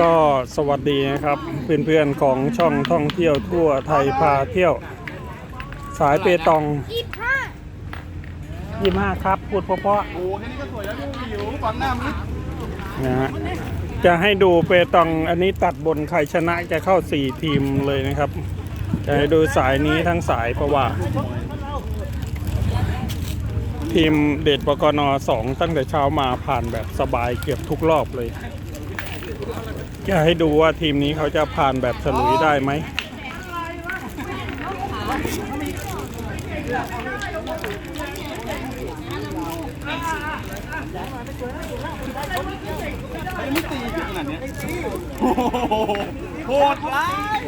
ก็สวัสดีนะครับเพื่อนๆของช่องท่องเที่ยวทั่วไทยพาเที่ยว สายเปตองยี่ห้ายี่ห้าครับพูดเพราะโอ้แค่นี้ก็สวยแล้วดูวิวฟังหน้ามันๆนะฮะจะให้ดูเปตองอันนี้ตัดบนใครชนะจะเข้า4ทีมเลยนะครับ จะให้ดูสายนี้ทั้งสายเพราะว่า ทีมเดชบกนสองตั้งแต่เช้ามาผ่านแบบสบายเกือบทุกรอบเลย จะให้ดูว่าทีมนี้เขาจะผ่านแบบฉลุยได้ไหมไม่ตีขนาดนี้โอ้โหโหดร้าย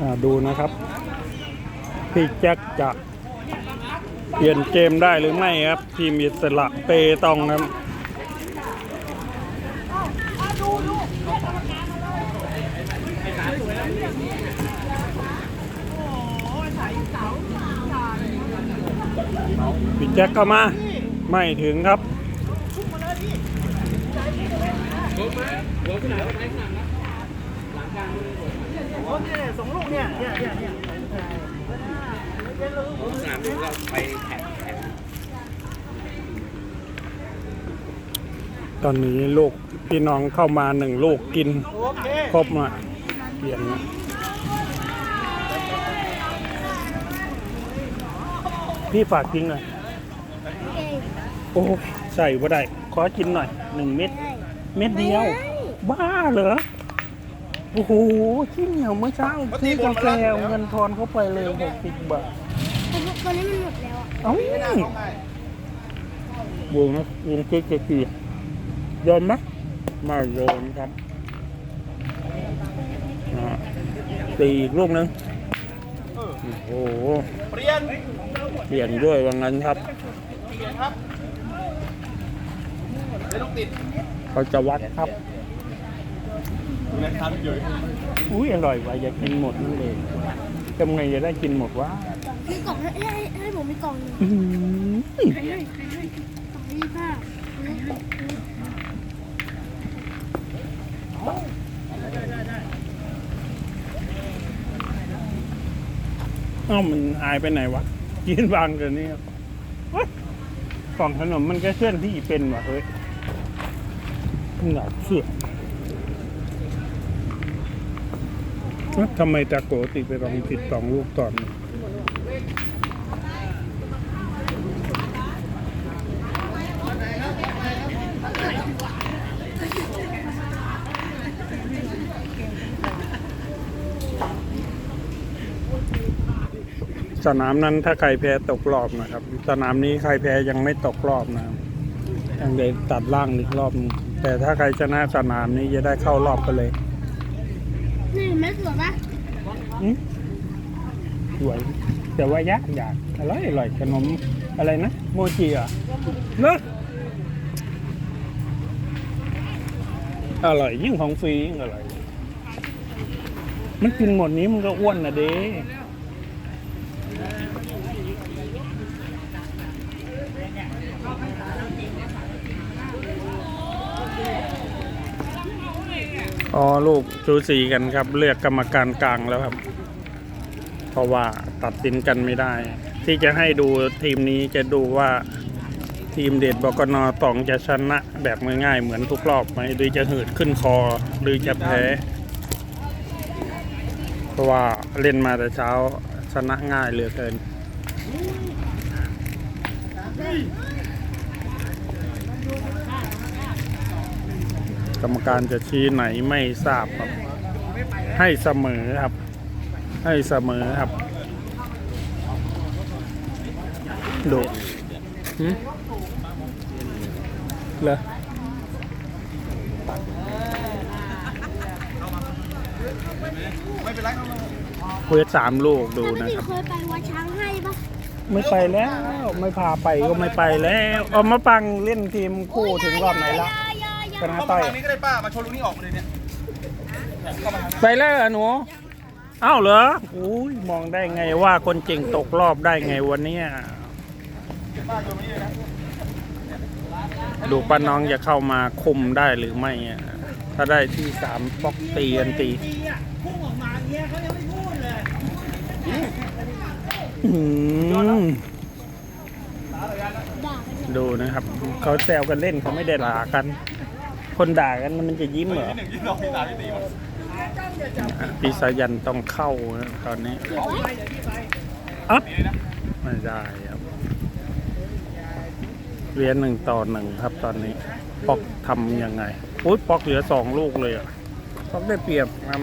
อ่าดูนะครับ พี่แจ็คจะ เปลี่ยนเกมได้หรือไม่ครับ ทีมอิสระเปตองครับพี่แจ็คเข้ามา ไม่ถึงครับสองลูกเนี่ยเนี่ยเนี่ย เนี่ยตอนนี้ลูกพี่น้องเข้ามาหนึ่งลูกกินครบมาเปลี่ยนนะพี่ฝากกินหน่อย โอ้ใส่ว่าได้ ขอกินหน่อยหนึ่งเม็ด เม็ดเดียว บ้าเหรอ โอ้โหขี้เหนียวเมื่อเช้าซื้อกาแฟเงินทอนเข้าไปเลยหกสิบบาท เอ้าวงนะวงเก๊กเกียอมไหมไม่ยอมครับอ่าตีอีกลูกนึงโอ้โห เปลี่ยน เปลี่ยนด้วยว่างั้นครับ เปลี่ยนครับไม่ต้องติด เขาจะวัดครับนะครับอยู่อุ้ยอร่อยว่ะอยากกินหมดนั่นเลยทำไงจะได้กินหมดวะมีกล่องให้ให้ให้ ผมมีกล่องหนึ่งอื้อหือกล่องยี่ห้าเอ้ามันหายไปไหนวะกินบางเดี๋ยวนี้ครับเฮ้ยกล่องขนมมันก็เคลื่อนที่เป็นว่ะเฮ้ยหนักเสือกเอ๊ะทำไมตาโกติไปลองผิดสองลูกตอนนี้ สนามนั้นถ้าใครแพ้ตกรอบนะครับ สนามนี้ใครแพ้ยังไม่ตกรอบนะครับยังได้ตัดล่างอีกรอบนึงแต่ถ้าใครชนะสนามนี้จะได้เข้ารอบไปเลยนี่เม็ดสวยปะอืมสวยแต่ว่ายากอยากอร่อยอร่อยขนมอะไรนะ โมจิอะเนอะอร่อยยิ่งของฟรียิ่งอร่อย มันกินหมดนี้มันก็อ้วนนะเด้ อ๋อลูกชูสีกันครับ เลือกกรรมการกลางแล้วครับ เพราะว่าตัดสินกันไม่ได้ ที่จะให้ดูทีมนี้จะดูว่าทีมเด็ดบกนตองจะชนะแบบง่ายๆเหมือนทุกรอบไหมหรือจะหืดขึ้นคอหรือจะแพ้เพราะว่าเล่นมาแต่เช้าชนะง่ายเหลือเกิน กรรมการจะชี้ไหนไม่ทราบครับ ให้เสมอครับ ให้เสมอครับดูหึเหรอไม่เป็นไรเอาเพื่อสามลูกดูปกนะติครับเคยไปวัดช้างให้ปะไม่ไปแล้ว ไม่พาไปก็ไม่ไปแล้ว เอามาปังเล่นทีมคู่ถึงรอบไหนละยายายา ชนะเข้าต้มาอยทางนี้ก็ได้ป้า มาชนลูกนี้ออกมาเลยเนี่ยเข้ามาทางนี้ไปแล้วเหรอหนูเอ้าเหรออุ้ยมองได้ไงว่าคนเก่งตกรอบได้ไงวันเนี้ยดูป้าน้องจะเข้ามาคุมได้หรือไม่อะถ้าได้ที่สามป๊อกตีกันตีอื้อหือด่ากันเนี่ยดูนะครับ เขาแซวกันเล่นเขาไม่ได้ด่ากัน คนด่ากันมันจะยิ้มเหรอหนึ่งยี่สองที่สามที่สี่มันอะปีศาจยันต้องเข้านะตอนนี้เดี๋ยวไว้อัพไม่ได้ครับเรียนหนึ่งต่อหนึ่งครับตอนนี้ป๊อกทำยังไงอุ้ยป๊อกเหลือสองลูกเลยอะป๊อกได้เปรียบครับ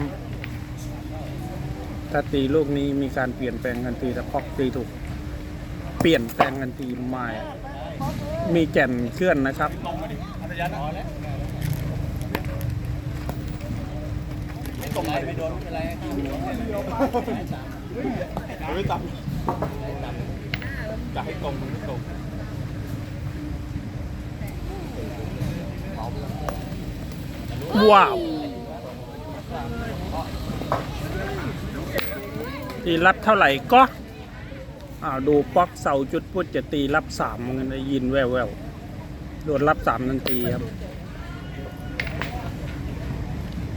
ถ้าตีลูกนี้มีการเปลี่ยนแปลงกันทีแต่ป๊อกตีถูก เปลี่ยนแปลงกันทีไม่มีแก่นเคลื่อนนะครับ ตรงมาดิอัตยันอ๋อแล้วไม่ตรไม่โดนไม่เป็นไรไม่ต่ำจะให้ตรงมันไม่ตรงว้าวตีรับเท่าไหร่ก็อ้าวดูป๊อกเสาจุดพุทธจะตีรับสามมันได้ยินแววแววโดนรับสามนันตีครับ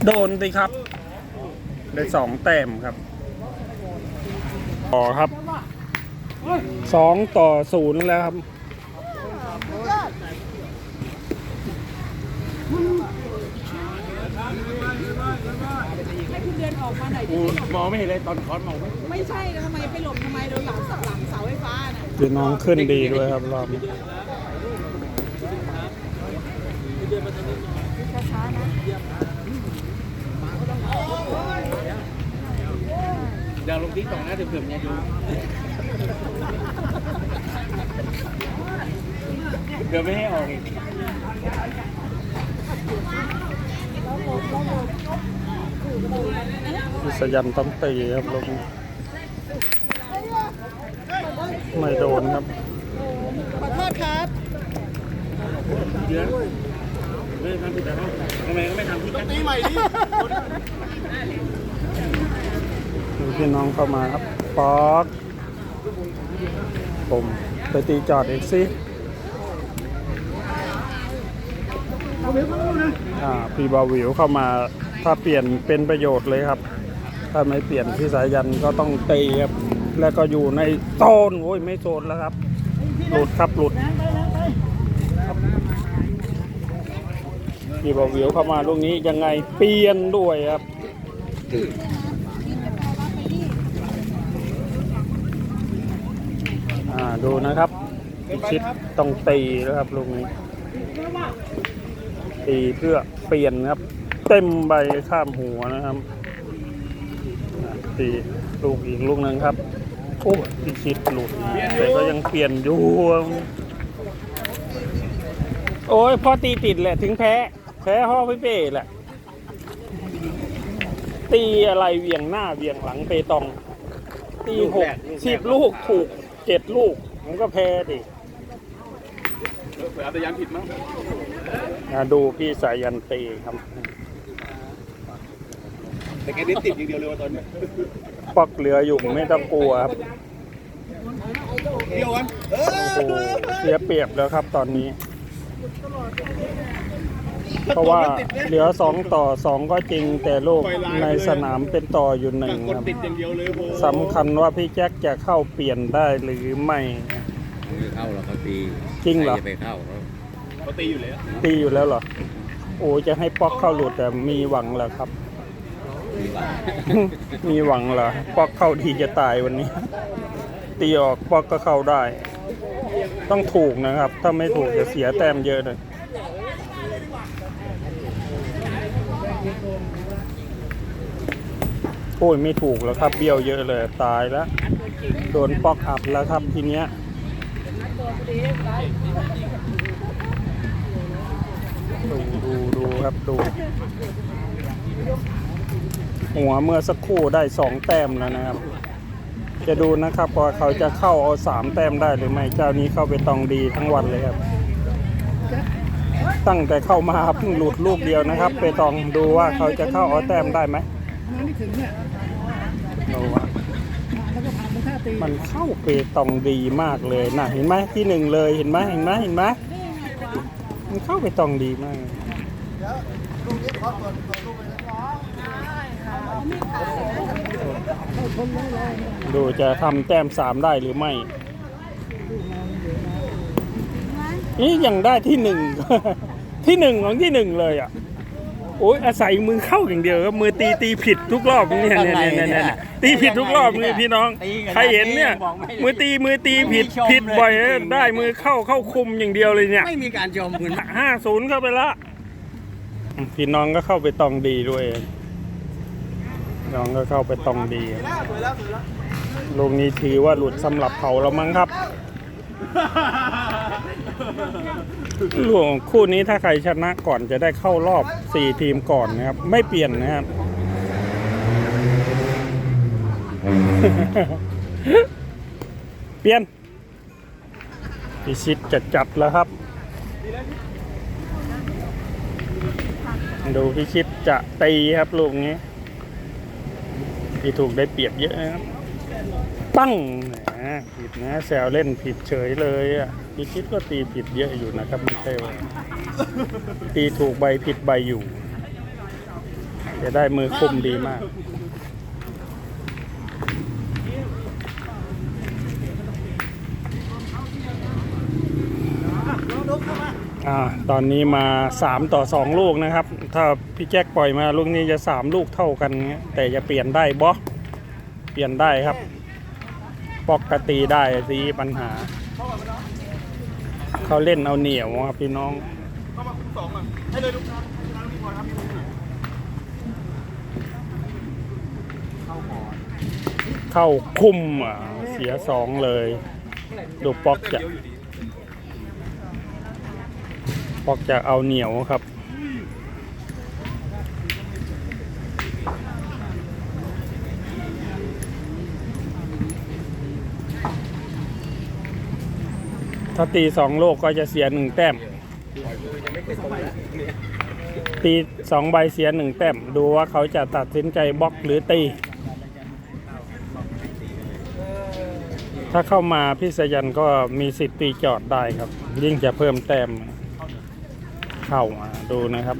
โดนสิครับ ได้สองแต้มครับ ต่อครับสองต่อศูนย์แล้วครับให้คุณเดินออกมาหน่อยดิมองไม่เห็นเลยตอนคอนมองไม่ไม่ใช่นะทำไมไปหลบทำไมโดนหลังเสาหลังเสาไฟฟ้าน่ะคือน้องขึ้นดีด้วยครับรอบนี้ ดาวลงที่ตรงหน้าเดิมๆเนี่ยดูเดี๋ยวไม่ให้ออกอีกสยันต้องตีครับลงไม่โดนครับ ขอโทษครับเดือนไม่ทำผิดแต่เขาทำไมก็ไม่ทำที่ตีใหม่ดิ พี่น้องเข้ามาครับป๊อกผมไปตีจอดอีกสิอ่าพี่บาวิวเข้ามาถ้าเปลี่ยนเป็นประโยชน์เลยครับ ถ้าไม่เปลี่ยนพี่สายันก็ต้องตีครับแล้วก็อยู่ในโซนโอ้ยไม่โซนแล้วครับ หลุดครับหลุดพี่บาวิวเข้ามาลูกนี้ยังไงเปลี่ยนด้วยครับ อ่า ดูนะครับพิชิตต้องตีแล้วครับลูกนี้ ตีเพื่อเปลี่ยนครับ เต็มใบข้ามหัวนะครับอ่าตีลูกอีกลูกหนึ่งครับโอ้พิชิตหลุดแต่ก็ยังเปลี่ยนอยู่โอ้ยพอตีติดแหละถึงแพ้ แพ้ห้อพี่เป้แหละ ตีอะไรเวียงหน้าเวียงหลังเปตอง ตีหกสิบลูกถูกเจ็ดลูก มันก็แพ้ดิเผื่ออัตยันผิดมั้งนะดูพี่สายันตีครับ แต่แกเน้นติดอย่างเดียวเลยว่าตอนนี้ปอกเหลืออยู่ไม่ต้องกลัวครับเดียวกันเอโอ้โหเสียเปรียบแล้วครับตอนนี้ เพราะว่าเหลือสองต่อสองก็จริงแต่ลูกในสนามเป็นต่ออยู่หนึ่งกดครับติดอย่างเดียวเลยโหสำคัญว่าพี่แจ็คจะเข้าเปลี่ยนได้หรือไม่ไม่เข้าหรอกเขาตีจริงเหรอใคจะไปเข้าเขาเขาตีอยู่แล้วตีอยู่แล้วเหรอโอ้จะให้ป๊อกเข้าหลุดแต่มีหวังเหรอครับตีบ้ามีหวังเหรอป๊อกเข้าดีจะตายวันนี้ ตีออกป๊อกก็เข้าได้ ต้องถูกนะครับ ถ้าไม่ถูกจะเสียแต้มเยอะเลย โอ้ยไม่ถูกแล้วครับเบี้ยวเยอะเลยตายแล้วโดนปอกอัดแล้วครับทีเนี้ยดูดูดูครับดู หัวเมื่อสักครู่ได้สองแต้มแล้วนะครับ จะดูนะครับว่าเขาจะเข้าเอาสามแต้มได้หรือไม่เจ้านี้เข้าไปตองดีทั้งวันเลยครับ ตั้งแต่เข้ามาเพิ่งหลุดลูกเดียวนะครับ ไปตองดูว่าเขาจะเข้าเอาแต้มได้ไหม ดูว่ามันเข้าเปตองดีมากเลยนะเห็นไหมที่หนึ่งเลยเห็นไหมเห็นไหมเห็นไหมมันเข้าไปตองดีมากดูจะทำแต้มสามได้หรือไม่นี่ยังได้ที่หนึ่งที่หนึ่งของที่หนึ่งเลยอะ โอ้ยอาศัยมือเข้าอย่างเดียวครับมือตีตีผิดทุกรอบเนี่ยเนี่ยเนี่ยเนี่ยเนี่ยตีผิดทุกรอบมือพี่น้อง ใครเห็นเนี่ย มือตีมือตีผิดผิดบ่อยนะได้มือเข้าเข้าคุมอย่างเดียวเลยเนี่ยไม่มีการชมคุณห้าศูนย์เข้าไปละพี่น้องก็เข้าไปตองดีด้วย น้องก็เข้าไปตองดีลูกนี้ถือว่าหลุดสำหรับเขาแล้วมั้งครับ ลูกคู่นี้ถ้าใครชนะก่อนจะได้เข้ารอบสี่ทีมก่อนนะครับ ไม่เปลี่ยนนะครับ เปลี่ยนพิชิตจะจัดแล้วครับ ดูพิชิตจะตีครับลูกนี้ ที่ถูกได้เปรียบเยอะนะครับ ปั้งแหมผิดนะแซวเล่นผิดเฉยเลยอะ พิชิตก็ตีผิดเยอะอยู่นะครับไม่ใช่ว่าตีถูกใบผิดใบอยู่จะได้มือคุมดีมาก อ่า ตอนนี้มา 3 ต่อ 2 ลูกนะครับ ถ้าพี่แจ็คปล่อยมาลูกนี้จะ 3 ลูกเท่ากันเงี้ย แต่จะเปลี่ยนได้บอเปลี่ยนได้ครับ ปกติได้สิปัญหา เขาเล่นเอาเหนียวครับพี่น้องเข้าคุมอะเสียสองเลย ดูป๊อกจะออกจากเอาเหนียวครับ ถ้าตีสองโลกก็จะเสียหนึ่งแต้ม ตีสองใบเสียหนึ่งแต้ม ดูว่าเขาจะตัดสินใจบล็อกหรือตี ถ้าเข้ามาพี่สยันก็มีสิทธิ์ตีจอดได้ครับ ยิ่งจะเพิ่มแต้มเข้ามาดูนะครับ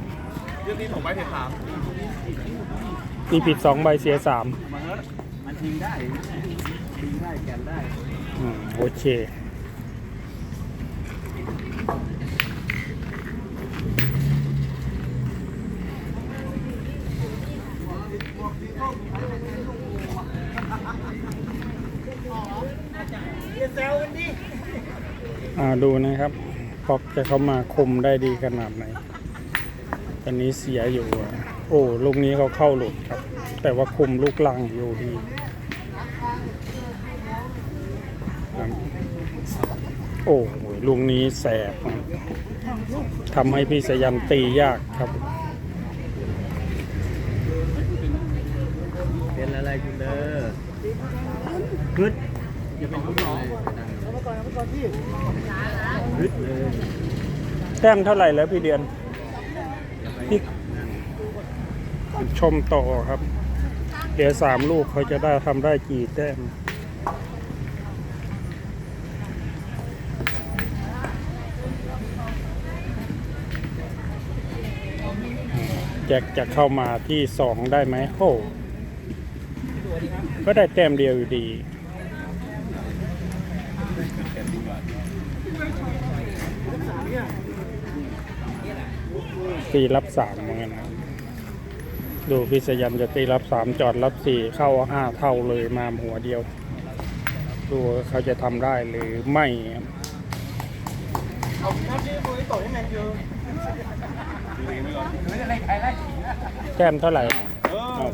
ตีผิดสองใบเสียสามมันทิ้งได้ทิ้งได้แกนได้อืมโอเค ดูนะครับพอกจะเข้ามาคุมได้ดีขนาดไหนตอนนี้เสียอยู่อะโอ้ลูกนี้เขาเข้าหลุดครับ แต่ว่าคุมลูกลังอยู่ดีครับโอ้โหลูกนี้แสบนะทำให้พี่สยันตียากครับเป็นอะไรคุณเด้อกึดอย่าเป็นลูกน้องกึดเลย แต้มเท่าไหร่แล้วพี่เดือนพี่ชมต่อครับเหลือสามลูกเขาจะได้ทำได้กี่แต้มแจ็คจะเข้ามาที่สองได้ไหมโอ้ก็ได้แต้มเดียวอยู่ดี ตีรับสามเหมือนกันนะดูพิสยันจะตีรับสามจอดรับสี่เข้าห้าเท่าเลยมาหัวเดียว ดูว่าเขาจะทำได้หรือไม่ครับแก้มเท่าไหร่อ้าว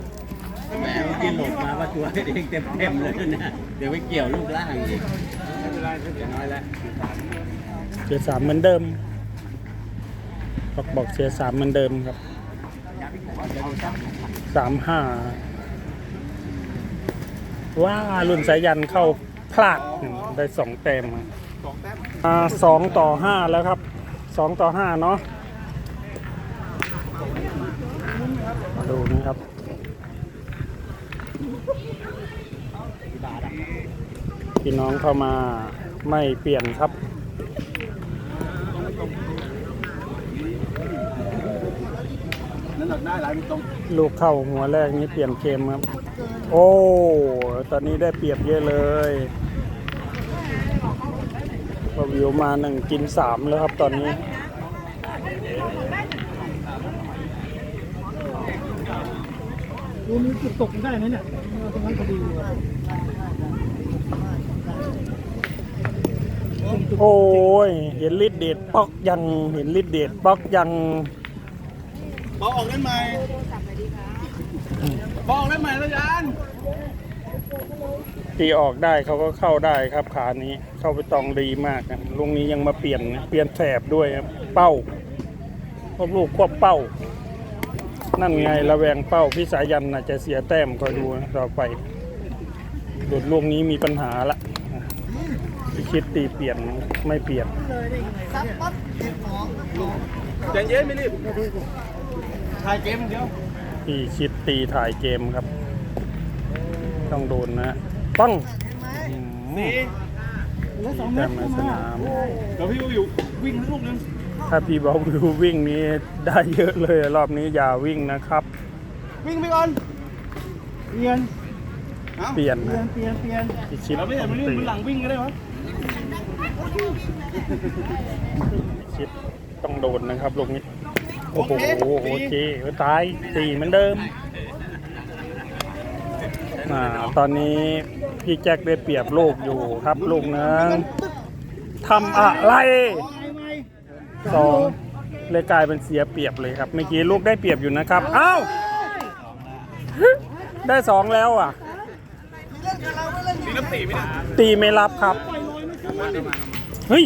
แหมเมื่อกี้หลบมาว่าตัวเองเต็มเต็มๆเลยนะ เดี๋ยวไปเกี่ยวลูกล่างอีก ไม่เป็นไรไม่เป็นน้อยแล้วเสียสามเหมือนเดิมบอกบอกเสียสามเหมือนเดิมครับสามห้าว้ารุ่นสายันเข้าพลาดได้สองแต้มอ่าสองต่อห้าแล้วครับสองต่อห้าเนาะดูนะครับพี่น้องเข้ามา ไม่เปลี่ยนครับนั่นหลักได้หลายตรงลูกเข้าหัวแรกนี้เปลี่ยนเกมครับ โอ้ ตอนนี้ได้เปรียบเยอะเลยบาวิวมาหนึ่งกินสามแล้วครับตอนนี้รูมีจุดตกได้ไหมเนี่ยตรงนั้นพอดี โอ้ย เห็นลิดเดดป๊อกยัง เห็นลิดเดดป๊อกยังบอลออกได้ไหมบอลออกได้ไหมแล้วยันตีออกได้เขาก็เข้าได้ครับขานี้เข้าไปตองดีมากนะลุงนี้ยังมาเปลี่ยนนะเปลี่ยนแถบด้วยครับเป้าพวกลูกควบเป้า นั่นไงระแวงเป้าพี่สายันน่ะจะเสียแต้มคอยดูนะต่อไปหลุดลูกนี้มีปัญหาละพี่ คิดตีเปลี่ยนไม่เปลี่ยนใจเย็นไม่รีบถ่ายเกมเดียวพี่คิดตีถ่ายเกมครับ ต้องโดนนะปังอืมสี่แต้มในสนามเดี๋ยวพี่อยู่วิ่งทั้งลูกนึงถ้าพี่บอลวิววิ่งนี้ได้เยอะเลย รอบนี้อย่าวิ่งนะครับ วิ่งไปก่อนเปลี่ยนเปลี่ยนเปลี่ยนะนเปลี่ยนเปลี่ยนพี่ชิดเราไม่เห็นมันตีมันหลังวิ่งก็ได้วะ ชิดต้องโดนนะครับลูกนี้ โอ้โหโอเคตายสี่เหมือนเดิมอ่าตอนนี้พี่แจ็คได้เปรียบลูกอยู่ครับลูกนึงทำอะไรสองเลยกลายเป็นเสียเปรียบเลยครับเมื่อกี้ลูกได้เปรียบอยู่นะครับอ้าวได้สองแล้วอะมีน้ำตีไหมเนี่ยตีไม่รับครับ เฮ้ย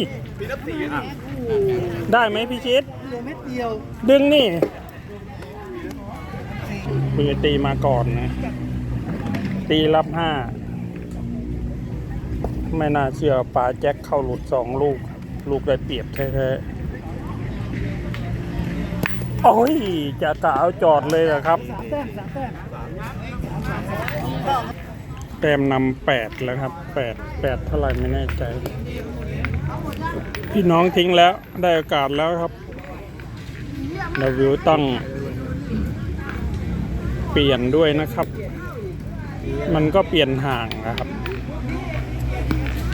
ได้ไหมพี่ชิดเหลือเม็ดเดียว ดึงนี่มือตีมาก่อนนะ ตีรับห้า ไม่น่าเชื่อปลาแจ็คเข้าหลุดสองลูก ลูกได้เปรียบแท้ๆ โอ้ย จะกะเอาจอดเลยเหรอครับ แต้มนำแปดแล้วครับแปดแปดเท่าไหร่ไม่แน่ใจ พี่น้องทิ้งแล้วได้โอกาสแล้วครับเราวิวต้องเปลี่ยนด้วยนะครับ มันก็เปลี่ยนห่างนะครับ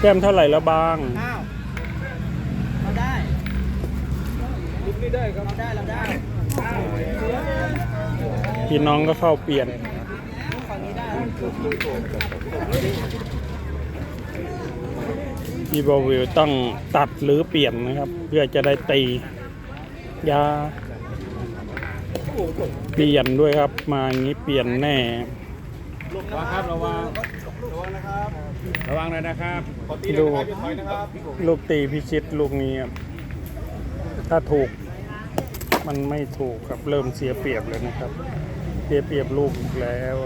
แต้มเท่าไหร่แล้วบ้าวเราได้ลุกนี่ได้ครับเราได้เราได้พี่น้องก็เข้าเปลี่ยนฝั่งนี้ได้ พี่บวิวต้องตัดหรือเปลี่ยนนะครับ เพื่อจะได้ตียา เปลี่ยนด้วยครับ มาอย่างนี้เปลี่ยนแน่ระวังครับระวังระวังนะครับระวังเลยนะครับขอตีดูเลยนะครับพี่ถอยนะครับลูกตีพิชิตลูกนี้ครับถ้าถูกมันไม่ถูกครับเริ่มเสียเปรียบเลยนะครับ เสียเปรียบลูกอีกแล้ว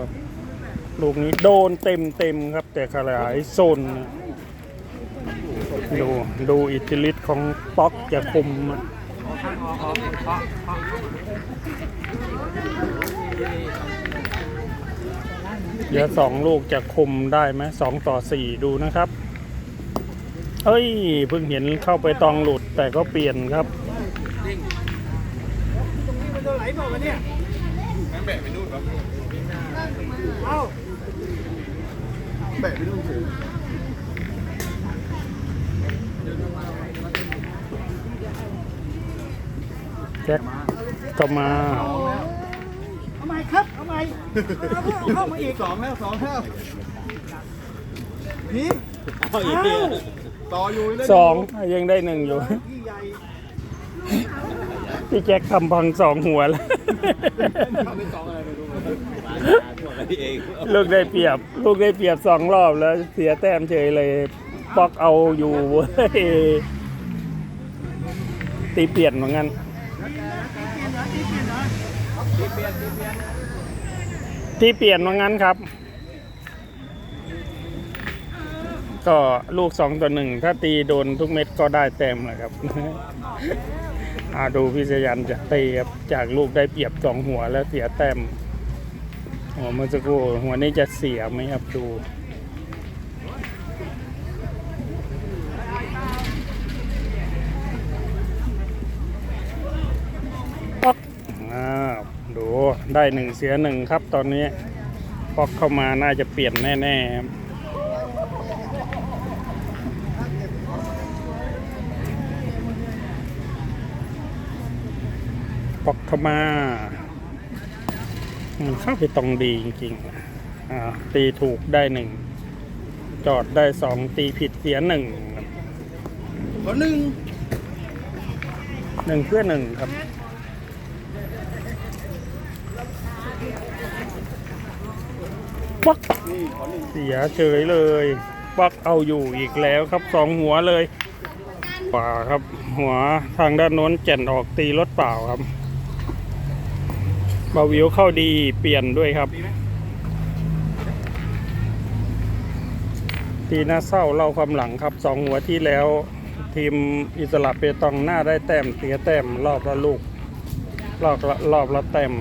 ลูกนี้โดนเต็มเต็มครับ แต่ขลายโซนนะ ดูดูอิทธิฤทธิ์ของป๊อกจะคุมเดี๋ยวสองลูกจะคุมได้ไหมสองต่อสี่ดูนะครับ เอ้ยเพิ่งเห็นเข้าไปตองหลุดแต่ก็เปลี่ยนครับไหลบอกมาเนี่ยงั้นแบะไปนู่นครับเอ้าแบะไปนู่นเฉย แจ็คก็มา เอาใหม่ครับ เอาใหม่เข้ามาอีกสองแล้วสองแล้วนี่เอาอีกทีต่ออยู่เลยสองยังได้หนึ่งอยู่ พี่ใหญ่พี่แจ็คทำพังสองหัวแล้ว ทำเป็นสองอะไรไม่รู้ตัวกันเองลูกได้เปรียบ ลูกได้เปรียบสองรอบแล้วเสียแต้มเฉยเลยป๊อกเอาอยู่เว้ยตีเปลี่ยนเหมือนกัน ตีเปลี่ยนเหมือนกันครับ ก็ลูกสองต่อหนึ่งถ้าตีโดนทุกเม็ดก็ได้แต้มแหละครับอาดูพิชยันจะตีครับจากลูกได้เปรียบสองหัวแล้วเสียแต้มหัวเมื่อสักครู่หัวนี้จะเสียไหมครับดู ได้หนึ่งเสียหนึ่งครับตอนนี้พอกเข้ามาน่าจะเปลี่ยนแน่ๆครับปอกเข้ามามันเข้าไปตรงดีจริงๆอ่าตีถูกได้หนึ่งจอดได้สองตีผิดเสียหนึ่งครับขอหนึ่งหนึ่งเพื่อหนึ่งครับ ปักเสียเฉยเลย ปักเอาอยู่อีกแล้วครับสองหัวเลยป่าครับ หัวทางด้านโน้นแก่นออกตีรถเปล่าครับบาวิวเข้าดีเปลี่ยนด้วยครับ ทีน่าเศร้าเล่าความหลังครับสองหัวที่แล้ว ทีมอิสระเปตองหน้าได้แต้มเสียแต้มรอบละลูกรอบละรอบละแต้ม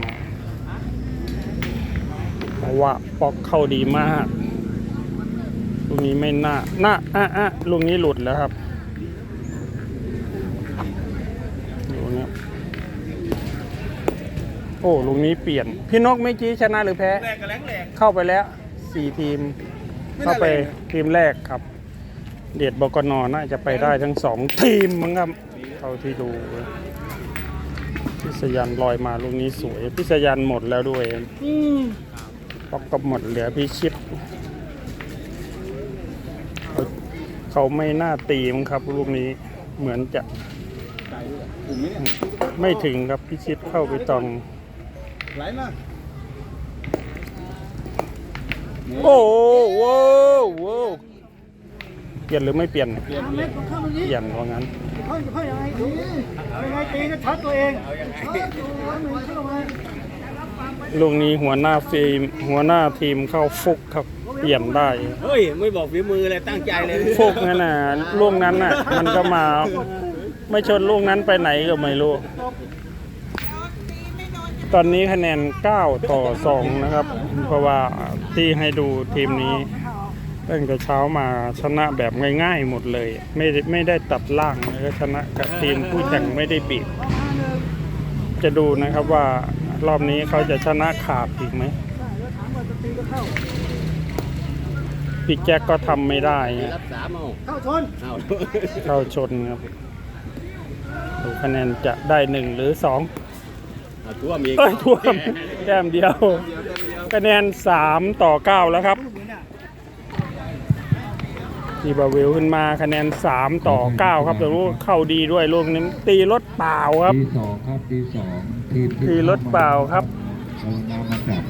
าะว่าปอกเข้าดีมากลูกนี้ไม่น่าน่าอะอะลูกนี้หลุดแล้วครับดูนะโอ้ลูกนี้เปลี่ยน พี่นกเมื่อกี้ชนะหรือแพ้ แรกกับแรงแรก เข้าไปแล้วสี่ทีมไม่น่าเข้าไปแรงนะทีมแรกครับ เดียดบกนน่าจะไปได้ทั้งสองทีมมั้งครับเท่าที่ดูพิสยันลอยมาลูกนี้สวยพิสยันหมดแล้วด้วย ป๊อกก็หมดเหลือพิชิตเขาไม่น่าตีมั้งครับลูกนี้เหมือนจะกลุ่มนี้เนี่ยไม่ถึงครับพิชิตเข้าไปตองไหลมากโอ้โหว้าวว้าวเปลี่ยนหรือไม่เปลี่ยน เปลี่ยนเปลี่ยนเปลี่ยนว่างั้นค่อยค่อยยังไงดูยังไงตีก็ชัดตัวเอง ลูกนี้หัวหน้าฟิล์มหัวหน้าทีมเข้าฟุกครับเปลี่ยนได้ เฮ้ย ไม่บอกฝีมือเลยตั้งใจเลยฟุกนั่นน่ะลูกนั้นน่ะ มันก็มา ไม่ชนลูกนั้นไปไหนก็ไม่รู้ ตอนนี้คะแนน 9 ต่อ 2 นะครับ เพราะว่าที่ให้ดูทีมนี้ตั้งแต่เช้ามาชนะแบบง่ายๆหมดเลย ไม่ได้ไม่ได้ตัดล่างแล้วก็ชนะกับทีมผู้แข่งไม่ได้บีบจะดูนะครับว่า รอบนี้เขาจะชนะขาดอีกไหมพี่แจ็คก็ทำไม่ได้มีนะรับสามเอาเข้าชนเอาเข้าชนครับดูคะแนนจะได้หนึ่งหรือสองเอาท่วมอีกเอ้ยท่วมแต้มเดียว คะแนนสามต่อเก้าแล้วครับ ทีบาเวลขึ้นมาคะแนนสามต่อเก้าครับแต่รู้เข้าดีด้วยลูกนี้ตีรถเปล่าครับ ทีสองครับทีสองทีมที่ตีรถเปล่าครับ เรานำมาจับ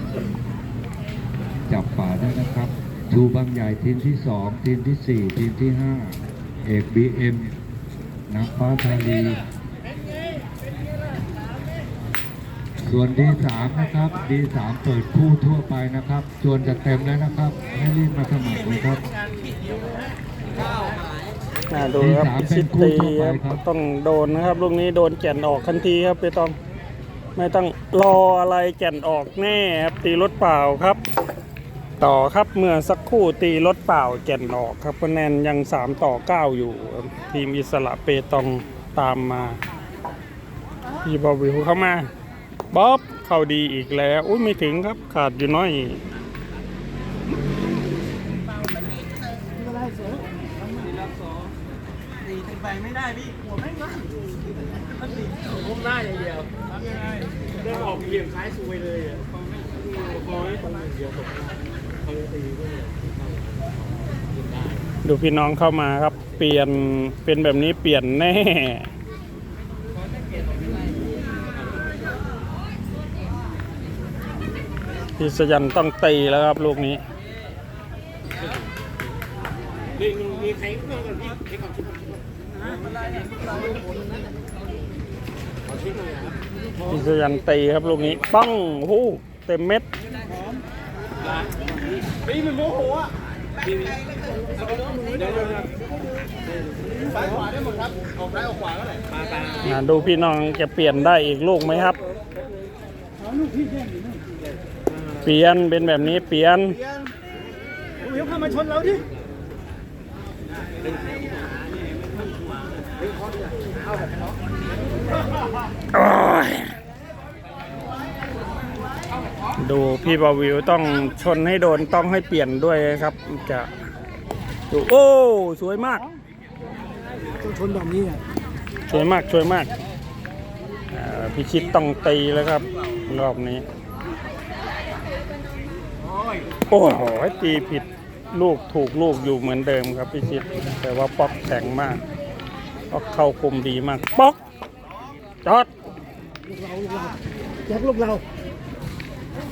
จับป่าได้นะครับชูบางใหญ่ทีมที่สองทีมที่สี่ทีมที่ห้าเอกบีเอ็มนักฟ้าธานี ส่วนดีสามนะครับดีสามเปิดคู่ทั่วไปนะครับจวนจะเต็มแล้วนะครับให้รีบมาสมัครเลยครับ น่าดูครับพิชิตตีครับต้องโดนนะครับลูกนี้โดนแก่นออกทันทีครับไปต้องไม่ต้องรออะไรแก่นออกแน่ครับตีรถเปล่าครับ ต่อครับเมื่อสักครู่ตีรถเปล่าแก่นออกครับคะแนนยัง 3 ต่อ 9 อยู่ครับทีมอิสระเปตองตามมาพี่บอวิวเข้ามา บ๊อบเข้าดีอีกแล้ว อุ้ยไม่ถึงครับขาดอยู่น้อยตีขึ้นไปไม่ได้พี่หัวไม่งั้นมันตีก้มหน้าอย่างเดียวทำยังไงเดินออกเหลี่ยมซ้ายซวยเลยอะพอให้ตรงเดียวตกเขาตีก็เลยดูพี่น้องเข้ามาครับ เปลี่ยนเป็นแบบนี้เปลี่ยนแน่ พี่สยันต้องตีแล้วครับลูกนี้พี่สยันตีครับลูกนี้ป้องโอ้โหเต็มเม็ดปีมันโมโหอะซ้ายขวาได้หมดครับ ออกซ้ายออกขวาก็ได้อ่าดูพี่น้องจะเปลี่ยนได้อีกลูกไหมครับ เปลี่ยนเป็นแบบนี้เปลี่ยนเดี๋ยวเข้ามาชนเราดิโอ้ยดูพี่บาวิวต้องชนให้โดนต้องให้เปลี่ยนด้วยครับจะดูโอ้สวยมากต้องชนแบบนี้อะสวยมากสวยมากอ่าพิชิตต้องตีแล้วครับ รอบนี้ โอ้โหตีผิดลูกถูกลูกอยู่เหมือนเดิมครับพิชิตแต่ว่าป๊อกแข็งมากป๊อกเข้าคุมดีมาก ป๊อกจอดแจ็คลูกเรา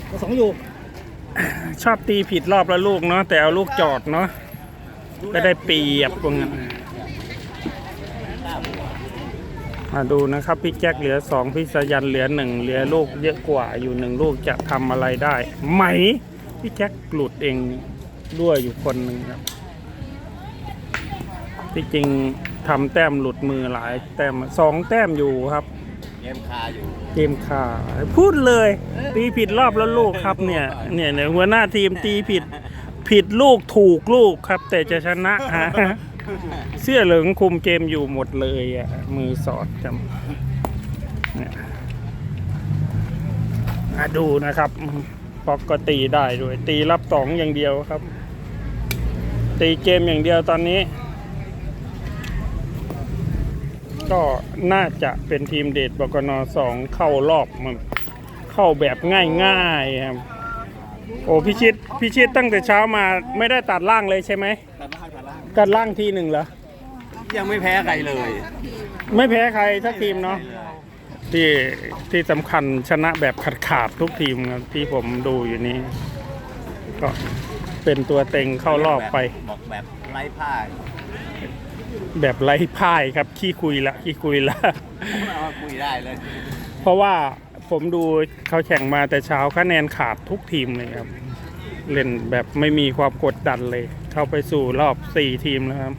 เราสองอยู่ ชอบตีผิดรอบละลูกเนาะแต่เอาลูกจอดเนาะก็ได้เปรียบว่างั้นมาดูนะครับพี่แจ็คเหลือสองพี่สายันเหลือหนึ่งเหลือลูกเยอะกว่าอยู่หนึ่งลูกจะทำอะไรได้ ไหม พี่แจ็คหลุดเองด้วยอยู่คนหนึ่งครับที่จริงทำแต้มหลุดมือหลาย แต้มสองแต้มอยู่ครับ เกมคาอยู่ เกมขาพูดเลย ตีผิดรอบแล้วลูกครับเนี่ยเนี่ยเนี่ยหัวหน้าทีมตีผิด ผิดลูกถูกลูกครับ แต่จะชนะฮะเสื้อเหลืองคุมเกมอยู่หมดเลยอะมือสอดจำเนี่ยอะดูนะครับ ปอกก็ตีได้ด้วย ตีรับสองอย่างเดียวครับ ตีเกมอย่างเดียวตอนนี้ ก็น่าจะเป็นทีมเดทบกนสองเข้ารอบมันเข้าแบบง่ายๆครับโอ้พิชิตพิชิตตั้งแต่เช้ามาไม่ได้ตัดล่างเลยใช่ไหมตัดล่างตัดล่างตัดล่างทีหนึ่งเหรอยังไม่แพ้ใครเลย ไม่แพ้ใครสักทีมเนาะ ที่ที่สำคัญชนะแบบขาดขาดๆทุกทีมครับที่ผมดูอยู่นี้ ก็เป็นตัวเต็งเข้ารอบไป บอกแบบไร้พ่ายแบบไร้พ่ายครับขี้คุยละขี้คุยละ เอาคุยได้เลย เพราะว่าผมดูเขาแข่งมาแต่เช้าคะแนนขาดทุกทีมเลยครับ เล่นแบบไม่มีความกดดันเลย เข้าไปสู่รอบ 4 ทีมแล้วครับ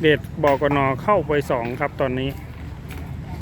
เดดบอกนเข้าไป 2 ครับตอนนี้